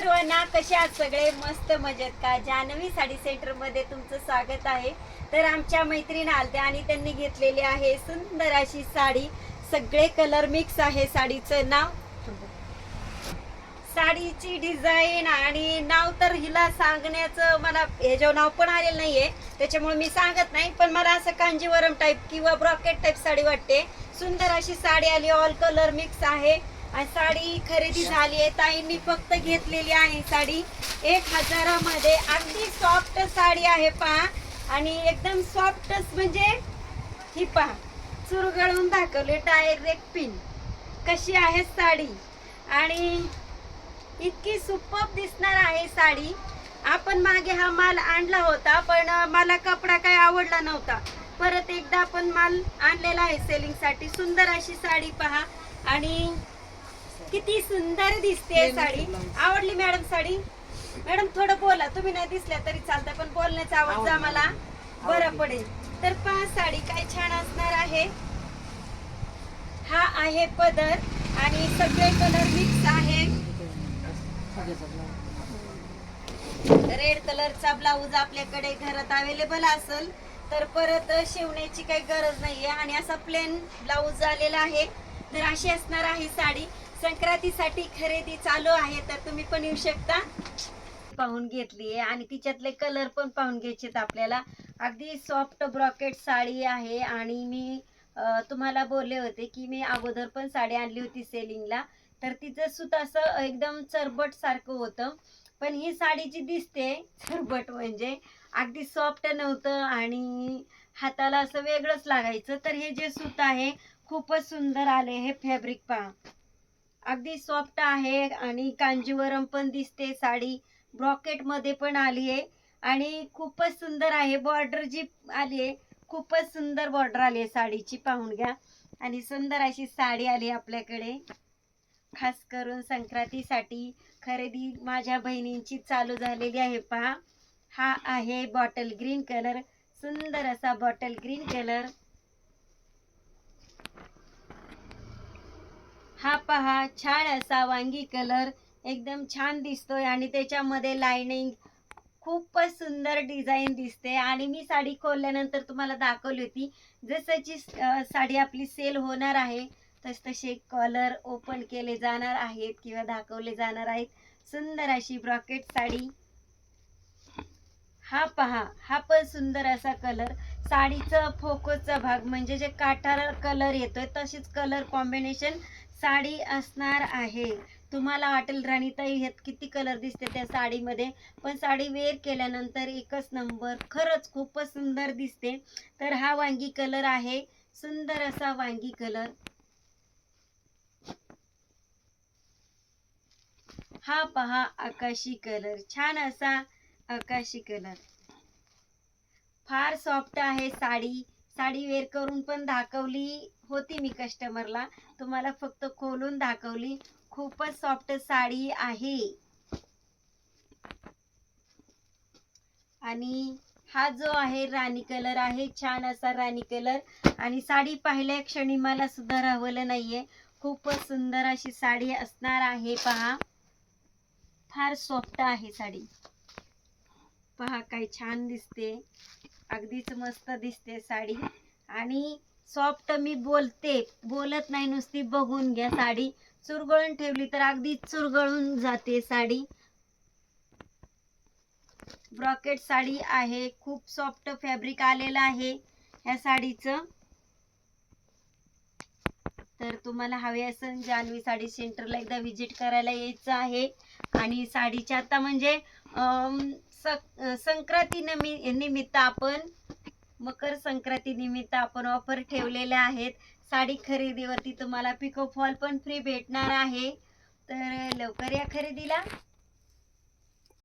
सर्वांना कशा सगळे? मस्त मजेत का? जान्हवी साडी सेंटरमध्ये तुमचं स्वागत आहे. तर आमच्या मैत्रीण आलत्या आणि त्यांनी घेतलेली आहे सुंदर अशी साडी. सगळे कलर मिक्स आहे साडीचं नाव. साडीची डिझाईन आणि नाव तर हिला सांगण्याचं मला ह्याच्यावर नाव पण आलेलं नाहीये. त्याच्यामुळे मी सांगत नाही पण मला असं कांजीवरम टाईप किंवा ब्रॉकेट टाईप साडी वाटते. सुंदर अशी साडी आली ऑल कलर मिक्स आहे. आणि साडी खरेदी झाली आहे. ताईंनी फक्त घेतलेली आहे साडी. एक हजारामध्ये अगदी सॉफ्ट साडी आहे पहा. आणि एकदम सॉफ्टच म्हणजे ही पहा. चुरगळून दाखवली डायरेक्ट पिन कशी आहे साडी? आणि इतकी सुपप दिसणार आहे साडी. आपण मागे हा माल आणला होता पण मला कपडा काय आवडला नव्हता. परत एकदा आपण माल आणलेला आहे सेलिंगसाठी सुंदर अशी साडी पहा. आणि किती सुंदर दिसते साडी. आवडली मॅडम साडी? मॅडम थोडं बोला. तुम्ही नाही दिसल्या तरी चालतं पण बोलण्याचा आवाज आम्हाला. बरं पडेल. तर पहा साडी काय छान असणार आहे. हा आहे पदर आणि सगळे कलर मिक्स आहे. रेड कलरचा ब्लाऊज आपल्याकडे घरात अवेलेबल असेल तर परत शिवण्याची काही गरज नाहीये. आणि असा प्लेन ब्लाऊज आलेला आहे. तर अशी असणार आहे साडी. संक्रांतीसाठी खरेदी चालू आहे तर तुम्ही पण येऊ शकता. पाहून घेतली आहे आणि तिच्यातले कलर पण पाहून घ्यायचेत आपल्याला. अगदी सॉफ्ट ब्रॉकेट साडी आहे आणि मी तुम्हाला बोलले होते की मी अगोदर पण साडी आणली होती सेलिंगला तर तिचं सुत असं एकदम चरबट सारखं होतं. पण ही साडी जी दिसते चरबट म्हणजे अगदी सॉफ्ट नव्हतं आणि हाताला असं वेगळंच लागायचं. तर हे जे सूत आहे खूपच सुंदर आले हे फॅब्रिक पहा. अगदी सॉफ्ट आहे आणि कांजीवरम पण दिसते. साडी ब्रॉकेटमध्ये पण आली आहे. आणि खूपच सुंदर आहे. बॉर्डर जी आली आहे खूपच सुंदर बॉर्डर आली आहे साडीची. पाहून घ्या. आणि सुंदर अशी साडी आली आपल्याकडे. खास करून संक्रांतीसाठी खरेदी माझ्या बहिणींची चालू झालेली आहे. पहा. हा आहे बॉटल ग्रीन कलर सुंदर असा बॉटल ग्रीन कलर हा पहा छान असा वांगी कलर एकदम छान दिसतोय आणि त्याच्यामध्ये लाइनिंग खूपच सुंदर डिझाईन दिसते. आणि मी साडी खोलल्यानंतर तुम्हाला दाखवली होती जसंची साडी आपली सेल होणार आहे तस तसे कलर ओपन केले जाणार आहेत किंवा दाखवले जाणार आहेत. सुंदर अशी ब्रॉकेट साडी. हा पहा हा पण सुंदर असा कलर साडीचा फोकोचा भाग म्हणजे जे काठार कलर येतोय तशीच कलर कॉम्बिनेशन साडी असणार आहे. तुम्हाला वाटेल राणीताई ह्यात किती कलर दिसते त्या साडीमध्ये. पण साडी वेअर केल्यानंतर एकच नंबर खरंच खूपच सुंदर दिसते. तर हा वांगी कलर आहे. सुंदर असा वांगी कलर हा पहा आकाशी कलर छान असा आकाशी कलर फार सॉफ्ट आहे साडी. साडी वेअर करून पण दाखवली होती मी कस्टमरला. तुम्हाला फक्त खोलून दाखवली. खूपच सॉफ्ट साडी आहे. आणि हा जो आहे राणी कलर आहे छान असा राणी कलर. आणि साडी पाहिल्या क्षणी मला सुद्धा राहवलं नाहीये. खूपच सुंदर अशी साडी असणार आहे पहा. फार सॉफ्ट आहे साडी. पहा काय छान दिसते. अगदीच मस्त दिसते साडी. आणि सॉफ्ट मी बोलते बोलत नाही नुसती बघून घ्या साडी. चुरगळून ठेवली तर अगदी चुरगळून जाते साडी. ब्रॉकेट साडी आहे खूप सॉफ्ट फॅब्रिक आलेलं आहे ह्या साडीचं. तर तुम्हाला हवे असेल जान्हवी साडी सेंटरला एकदा व्हिजिट करायला यायचं आहे. आणि साडीच्या आता म्हणजे संक्रांती नमी निमित्त आपण मकर संक्रांती निमित्त आपण ऑफर ठेवलेल्या आहेत. साडी खरेदीवरती तुम्हाला पिको फॉल पण फ्री भेटणार आहे. तर लवकर या खरेदीला.